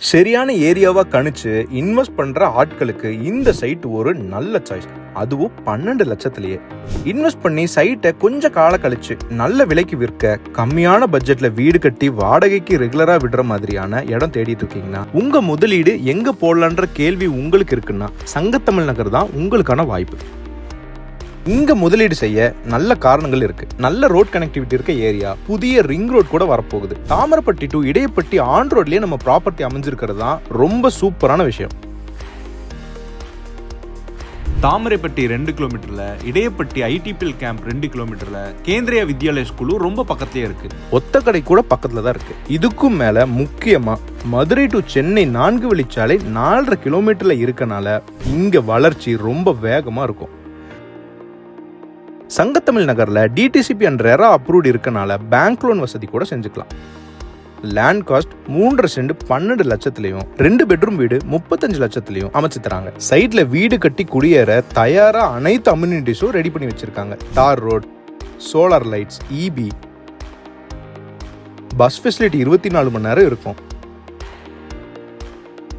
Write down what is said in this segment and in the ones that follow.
சரியான ஏரியாவாக கணிச்சு இன்வெஸ்ட் பண்ணுற ஆட்களுக்கு இந்த சைட் ஒரு நல்ல சாய்ஸ் அதுவும் பன்னெண்டு லட்சத்திலேயே. இன்வெஸ்ட் பண்ணி சைட்டை கொஞ்சம் கால கழிச்சு நல்ல விலைக்கு விற்க கம்மியான பட்ஜெட்ல வீடு கட்டி வாடகைக்கு ரெகுலரா விடுற மாதிரியான இடம் தேடிட்டு இருக்கீங்கன்னா உங்க முதலீடு எங்க போடலான்ற கேள்வி உங்களுக்கு இருக்குன்னா சங்கத்தமிழ் நகர் தான் உங்களுக்கான வாய்ப்பு. இங்க முதலீடு செய்ய நல்ல காரணங்கள் இருக்கு. நல்ல ரோட் கனெக்டிவிட்டி இருக்க ஏரியா புதிய ரிங் ரோட் கூட வரப்போகுது. தாமரப்பட்டி டு இடையப்பட்டி ஆன் ரோட்லயே நம்ம ப்ராப்பர்ட்டி அமைஞ்சிருக்கிறது தான் ரொம்ப சூப்பரான விஷயம். தாமரைப்பட்டி ரெண்டு கிலோமீட்டர்ல இடையப்பட்டி ஐடிபிஎல் கேம்ப் ரெண்டு கிலோமீட்டர்ல கேந்திரிய வித்யாலய ஸ்கூலும் ரொம்ப பக்கத்துலயே இருக்கு. ஒத்த கடை கூட பக்கத்துல தான் இருக்கு. இதுக்கும் மேல முக்கியமா மதுரை டு சென்னை நான்கு வழிச்சாலை நாலரை கிலோமீட்டர்ல இருக்கனால இங்க வளர்ச்சி ரொம்ப வேகமா இருக்கும். சங்கத்தமிழ் நகரில் டிடிசிபி அண்ட் ரெரா அப்ரூவ்ட் இருக்கனால பேங்க் லோன் வசதி கூட செஞ்சுக்கலாம். லேண்ட் காஸ்ட் மூன்றரை சென்ட் பன்னெண்டு லட்சத்துலையும் ரெண்டு பெட்ரூம் வீடு முப்பத்தஞ்சு லட்சத்துலையும் அமைச்சு தராங்க. சைட்ல வீடு கட்டி குடியேற தயாரா அனைத்து அம்யூனிட்டிஸும் ரெடி பண்ணி வச்சிருக்காங்க. தார் road solar lights EB bus facility இருபத்தி நாலு மணி நேரம் இருக்கும்.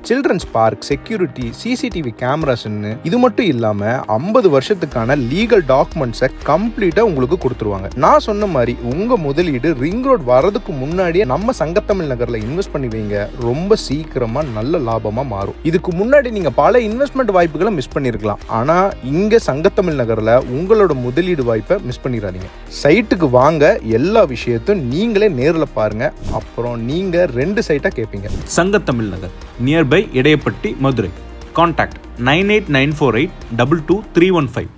சில்ட்ரன்ஸ் பார்க் செக்யூரிட்டி சிசிடிவி கேமராஸ்ன்னு இது மட்டும் இல்லாம ஐம்பது வருஷத்துக்கான லீகல் டாக்குமெண்ட்ஸை கம்ப்ளீட்டா உங்களுக்கு கொடுத்துருவாங்க. நான் சொன்ன மாதிரி உங்க முதலீடு ரிங் ரோட் வரதுக்கு முன்னாடியே நம்ம சங்கத்தமிழ் நகர்ல இன்வெஸ்ட் பண்ணி வைங்க. ரொம்ப சீக்கிரமா நல்ல லாபமா மாறும். இதுக்கு முன்னாடி நீங்க பல இன்வெஸ்ட்மெண்ட் வாய்ப்புகளை மிஸ் பண்ணிருக்கலாம். ஆனா இங்க சங்கத்தமிழ் நகர்ல உங்களோட முதலீடு வாய்ப்பை மிஸ் பண்ணிடாதீங்க. சைட்டுக்கு வாங்க எல்லா விஷயத்தையும் நீங்களே நேரில் பாருங்க. அப்புறம் நீங்க ரெண்டு சைட்டா கேட்பீங்க Sangathamizh Nagar. Nearby Idayapatti Madurai. Contact nine eight nine four eight double two three one five